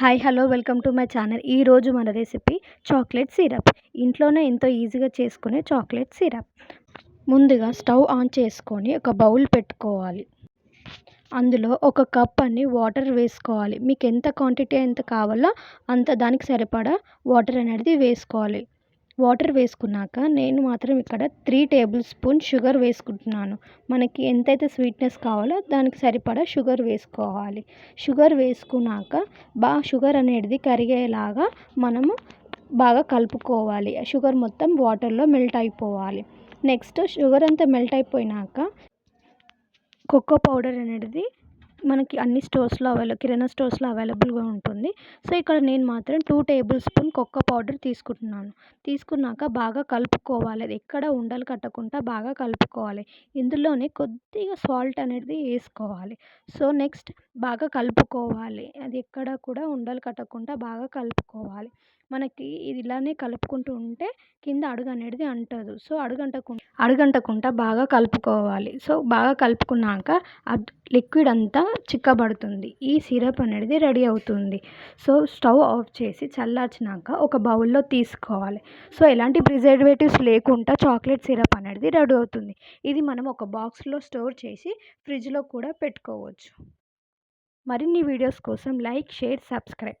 Hi hello welcome to my channel. ఈరోజు మన recipe chocolate syrup. ఇంట్లోనే ఎంతో ఈజీగా చేసుకునే చాక్లెట్ సిరప్. ముందుగా స్టవ్ ఆన్ చేసుకొని ఒక బౌల్ పెట్టుకోవాలి. అందులో ఒక కప్ అని వాటర్ వేసుకోవాలి. మీకు ఎంత క్వాంటిటీ ఎంత కావాలో అంత దానికి సరిపడా వాటర్ అనేది వేసుకోవాలి. వాటర్ వేసుకున్నాక నేను మాత్రం ఇక్కడ త్రీ టేబుల్ స్పూన్ షుగర్ వేసుకుంటున్నాను. మనకి ఎంతైతే స్వీట్నెస్ కావాలో దానికి సరిపడా షుగర్ వేసుకోవాలి. షుగర్ వేసుకున్నాక బాగా షుగర్ అనేది కరిగేలాగా మనము బాగా కలుపుకోవాలి. షుగర్ మొత్తం వాటర్లో మెల్ట్ అయిపోవాలి. నెక్స్ట్ షుగర్ అంతా మెల్ట్ అయిపోయినాక కోకో పౌడర్ అనేది మనకి అన్ని స్టోర్స్లో అవైల కిరాణా స్టోర్స్లో అవైలబుల్గా ఉంటుంది. సో ఇక్కడ నేను మాత్రం two tablespoon cocoa powder తీసుకుంటున్నాను. తీసుకున్నాక బాగా కలుపుకోవాలి. అది ఎక్కడ ఉండలు కట్టకుండా బాగా కలుపుకోవాలి. ఇందులోనే కొద్దిగా సాల్ట్ అనేది వేసుకోవాలి. సో నెక్స్ట్ బాగా కలుపుకోవాలి. అది ఎక్కడ కూడా ఉండలు కట్టకుండా బాగా కలుపుకోవాలి. మనకి ఇది ఇలానే కలుపుకుంటూ ఉంటే కింద అడుగు అనేది అంటదు. సో అడుగంటకుండా అడుగంటకుండా బాగా కలుపుకోవాలి. సో బాగా కలుపుకున్నాక లిక్విడ్ అంతా చిక్కబడుతుంది. ఈ సిరప్ అనేది రెడీ అవుతుంది. సో స్టవ్ ఆఫ్ చేసి చల్లార్చినాక ఒక బౌల్లో తీసుకోవాలి. సో ఎలాంటి ప్రిజర్వేటివ్స్ లేకుండా చాక్లెట్ సిరప్ అనేది రెడీ అవుతుంది. ఇది మనం ఒక బాక్స్లో స్టోర్ చేసి ఫ్రిడ్జ్లో కూడా పెట్టుకోవచ్చు. మరిన్ని వీడియోస్ కోసం like share subscribe.